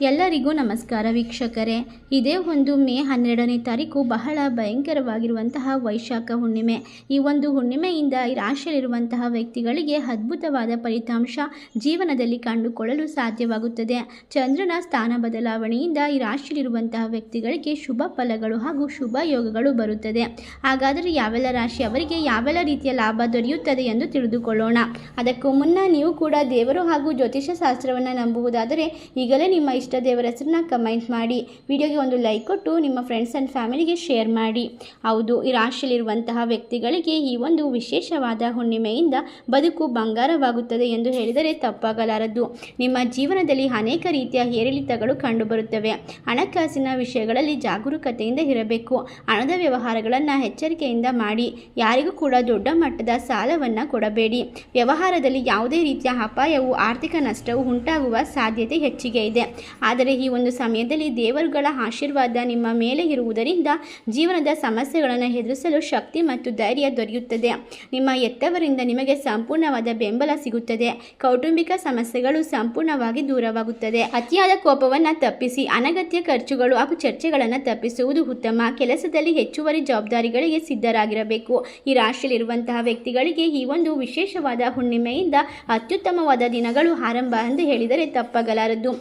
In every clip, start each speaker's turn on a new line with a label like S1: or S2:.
S1: ಎಲ್ಲರಿಗೂ ನಮಸ್ಕಾರ ವೀಕ್ಷಕರೇ. ಇದೇ ಒಂದು ಮೇ ಹನ್ನೆರಡನೇ ತಾರೀಕು ಬಹಳ ಭಯಂಕರವಾಗಿರುವಂತಹ ವೈಶಾಖ ಹುಣ್ಣಿಮೆ. ಈ ಒಂದು ಹುಣ್ಣಿಮೆಯಿಂದ ರಾಶಿಯಲ್ಲಿರುವಂತಹ ವ್ಯಕ್ತಿಗಳಿಗೆ ಅದ್ಭುತವಾದ ಫಲಿತಾಂಶ ಜೀವನದಲ್ಲಿ ಕಂಡುಕೊಳ್ಳಲು ಸಾಧ್ಯವಾಗುತ್ತದೆ. ಚಂದ್ರನ ಸ್ಥಾನ ಬದಲಾವಣೆಯಿಂದ ಈ ರಾಶಿಯಲ್ಲಿರುವಂತಹ ವ್ಯಕ್ತಿಗಳಿಗೆ ಶುಭ ಫಲಗಳು ಹಾಗೂ ಶುಭ ಯೋಗಗಳು ಬರುತ್ತದೆ. ಹಾಗಾದರೆ ಯಾವೆಲ್ಲ ರಾಶಿ ಅವರಿಗೆ ಯಾವೆಲ್ಲ ರೀತಿಯ ಲಾಭ ದೊರೆಯುತ್ತದೆ ಎಂದು ತಿಳಿದುಕೊಳ್ಳೋಣ. ಅದಕ್ಕೂ ಮುನ್ನ ನೀವು ಕೂಡ ದೇವರು ಹಾಗೂ ಜ್ಯೋತಿಷ್ಯ ಶಾಸ್ತ್ರವನ್ನು ನಂಬುವುದಾದರೆ ಈಗಲೇ ನಿಮ್ಮ ಇಷ್ಟ ದೇವರ ಹೆಸರನ್ನ ಕಮೆಂಟ್ ಮಾಡಿ. ವಿಡಿಯೋಗೆ ಒಂದು ಲೈಕ್ ಕೊಟ್ಟು ನಿಮ್ಮ ಫ್ರೆಂಡ್ಸ್ ಆ್ಯಂಡ್ ಫ್ಯಾಮಿಲಿಗೆ ಶೇರ್ ಮಾಡಿ. ಹೌದು, ಈ ರಾಶಿಯಲ್ಲಿರುವಂತಹ ವ್ಯಕ್ತಿಗಳಿಗೆ ಈ ಒಂದು ವಿಶೇಷವಾದ ಹುಣ್ಣಿಮೆಯಿಂದ ಬದುಕು ಬಂಗಾರವಾಗುತ್ತದೆ ಎಂದು ಹೇಳಿದರೆ ತಪ್ಪಾಗಲಾರದು. ನಿಮ್ಮ ಜೀವನದಲ್ಲಿ ಅನೇಕ ರೀತಿಯ ಏರಿಳಿತಗಳು ಕಂಡುಬರುತ್ತವೆ. ಹಣಕಾಸಿನ ವಿಷಯಗಳಲ್ಲಿ ಜಾಗರೂಕತೆಯಿಂದ ಇರಬೇಕು. ಹಣದ ವ್ಯವಹಾರಗಳನ್ನು ಎಚ್ಚರಿಕೆಯಿಂದ ಮಾಡಿ. ಯಾರಿಗೂ ಕೂಡ ದೊಡ್ಡ ಮಟ್ಟದ ಸಾಲವನ್ನು ಕೊಡಬೇಡಿ. ವ್ಯವಹಾರದಲ್ಲಿ ಯಾವುದೇ ರೀತಿಯ ಅಪಾಯವು ಆರ್ಥಿಕ ನಷ್ಟವು ಉಂಟಾಗುವ ಸಾಧ್ಯತೆ ಹೆಚ್ಚಿಗೆ ಇದೆ. ಆದರೆ ಈ ಒಂದು ಸಮಯದಲ್ಲಿ ದೇವರುಗಳ ಆಶೀರ್ವಾದ ನಿಮ್ಮ ಮೇಲೆ ಇರುವುದರಿಂದ ಜೀವನದ ಸಮಸ್ಯೆಗಳನ್ನು ಎದುರಿಸಲು ಶಕ್ತಿ ಮತ್ತು ಧೈರ್ಯ ದೊರೆಯುತ್ತದೆ. ನಿಮ್ಮ ಎತ್ತವರಿಂದ ನಿಮಗೆ ಸಂಪೂರ್ಣವಾದ ಬೆಂಬಲ ಸಿಗುತ್ತದೆ. ಕೌಟುಂಬಿಕ ಸಮಸ್ಯೆಗಳು ಸಂಪೂರ್ಣವಾಗಿ ದೂರವಾಗುತ್ತದೆ. ಅತಿಯಾದ ಕೋಪವನ್ನು ತಪ್ಪಿಸಿ, ಅನಗತ್ಯ ಖರ್ಚುಗಳು ಹಾಗೂ ಚರ್ಚೆಗಳನ್ನು ತಪ್ಪಿಸುವುದು ಉತ್ತಮ. ಕೆಲಸದಲ್ಲಿ ಹೆಚ್ಚುವರಿ ಜವಾಬ್ದಾರಿಗಳಿಗೆ ಸಿದ್ಧರಾಗಿರಬೇಕು. ಈ ರಾಶಿಯಲ್ಲಿರುವಂತಹ ವ್ಯಕ್ತಿಗಳಿಗೆ ಈ ಒಂದು ವಿಶೇಷವಾದ ಹುಣ್ಣಿಮೆಯಿಂದ ಅತ್ಯುತ್ತಮವಾದ ದಿನಗಳು ಆರಂಭ ಎಂದು ಹೇಳಿದರೆ ತಪ್ಪಾಗಲಾರದು.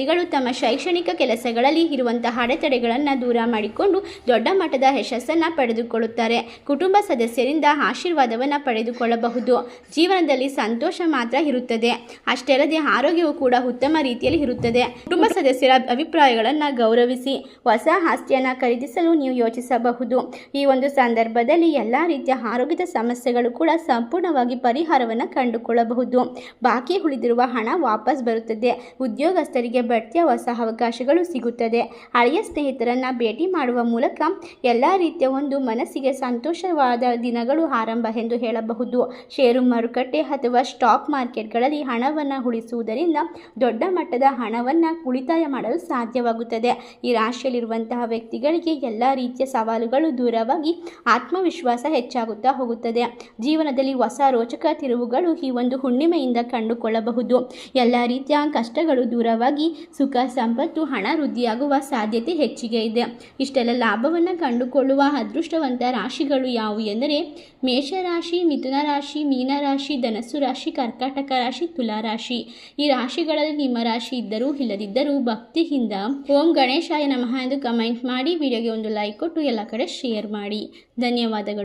S1: ವಿದ್ಯಾರ್ಥಿಗಳು ತಮ್ಮ ಶೈಕ್ಷಣಿಕ ಕೆಲಸಗಳಲ್ಲಿ ಇರುವಂತಹ ಅಡೆತಡೆಗಳನ್ನು ದೂರ ಮಾಡಿಕೊಂಡು ದೊಡ್ಡ ಮಟ್ಟದ ಯಶಸ್ಸನ್ನು ಪಡೆದುಕೊಳ್ಳುತ್ತಾರೆ. ಕುಟುಂಬ ಸದಸ್ಯರಿಂದ ಆಶೀರ್ವಾದವನ್ನು ಪಡೆದುಕೊಳ್ಳಬಹುದು. ಜೀವನದಲ್ಲಿ ಸಂತೋಷ ಮಾತ್ರ ಇರುತ್ತದೆ. ಅಷ್ಟೇ ಆರೋಗ್ಯವು ಕೂಡ ಉತ್ತಮ ರೀತಿಯಲ್ಲಿ ಇರುತ್ತದೆ. ಕುಟುಂಬ ಸದಸ್ಯರ ಅಭಿಪ್ರಾಯಗಳನ್ನು ಗೌರವಿಸಿ ಹೊಸ ಆಸ್ತಿಯನ್ನು ಖರೀದಿಸಲು ನೀವು ಯೋಚಿಸಬಹುದು. ಈ ಒಂದು ಸಂದರ್ಭದಲ್ಲಿ ಎಲ್ಲ ರೀತಿಯ ಆರೋಗ್ಯದ ಸಮಸ್ಯೆಗಳು ಕೂಡ ಸಂಪೂರ್ಣವಾಗಿ ಪರಿಹಾರವನ್ನು ಕಂಡುಕೊಳ್ಳಬಹುದು. ಬಾಕಿ ಉಳಿದಿರುವ ಹಣ ವಾಪಸ್ ಬರುತ್ತದೆ. ಉದ್ಯೋಗಸ್ಥರಿಗೆ ಬಡ್ತಿಯ ಹೊಸ ಅವಕಾಶಗಳು ಸಿಗುತ್ತದೆ. ಹಳೆಯ ಸ್ನೇಹಿತರನ್ನು ಭೇಟಿ ಮಾಡುವ ಮೂಲಕ ಎಲ್ಲ ರೀತಿಯ ಒಂದು ಮನಸ್ಸಿಗೆ ಸಂತೋಷವಾದ ದಿನಗಳು ಆರಂಭ ಎಂದು ಹೇಳಬಹುದು. ಷೇರು ಮಾರುಕಟ್ಟೆ ಅಥವಾ ಸ್ಟಾಕ್ ಮಾರ್ಕೆಟ್ಗಳಲ್ಲಿ ಹಣವನ್ನು ಉಳಿಸುವುದರಿಂದ ದೊಡ್ಡ ಮಟ್ಟದ ಹಣವನ್ನು ಉಳಿತಾಯ ಮಾಡಲು ಸಾಧ್ಯವಾಗುತ್ತದೆ. ಈ ರಾಶಿಯಲ್ಲಿರುವಂತಹ ವ್ಯಕ್ತಿಗಳಿಗೆ ಎಲ್ಲ ರೀತಿಯ ಸವಾಲುಗಳು ದೂರವಾಗಿ ಆತ್ಮವಿಶ್ವಾಸ ಹೆಚ್ಚಾಗುತ್ತಾ ಹೋಗುತ್ತದೆ. ಜೀವನದಲ್ಲಿ ಹೊಸ ರೋಚಕ ತಿರುವುಗಳು ಈ ಒಂದು ಹುಣ್ಣಿಮೆಯಿಂದ ಕಂಡುಕೊಳ್ಳಬಹುದು. ಎಲ್ಲ ರೀತಿಯ ಕಷ್ಟಗಳು ದೂರವಾಗಿ ಸುಖ, ಸಂಪತ್ತು, ಹಣ, ವೃದ್ಧಿಯಾಗುವ ಸಾಧ್ಯತೆ ಹೆಚ್ಚಿಗೆ ಇದೆ. ಇಷ್ಟೆಲ್ಲ ಲಾಭವನ್ನು ಕಂಡುಕೊಳ್ಳುವ ಅದೃಷ್ಟವಂತ ರಾಶಿಗಳು ಯಾವುವು ಎಂದರೆ ಮೇಷರಾಶಿ ಮಿಥುನ ರಾಶಿ ಮೀನರಾಶಿ ಧನಸ್ಸು ರಾಶಿ, ಕರ್ಕಾಟಕ ರಾಶಿ, ತುಲಾ ರಾಶಿ. ಈ ರಾಶಿಗಳಲ್ಲಿ ನಿಮ್ಮ ರಾಶಿ ಇದ್ದರೂ ಇಲ್ಲದಿದ್ದರೂ ಭಕ್ತಿಯಿಂದ ಓಂ ಗಣೇಶಾಯ ನಮಃ ಎಂದು ಕಮೆಂಟ್ ಮಾಡಿ, ವಿಡಿಯೋಗೆ ಒಂದು ಲೈಕ್ ಕೊಟ್ಟು ಎಲ್ಲ ಕಡೆ ಶೇರ್ ಮಾಡಿ. ಧನ್ಯವಾದಗಳು.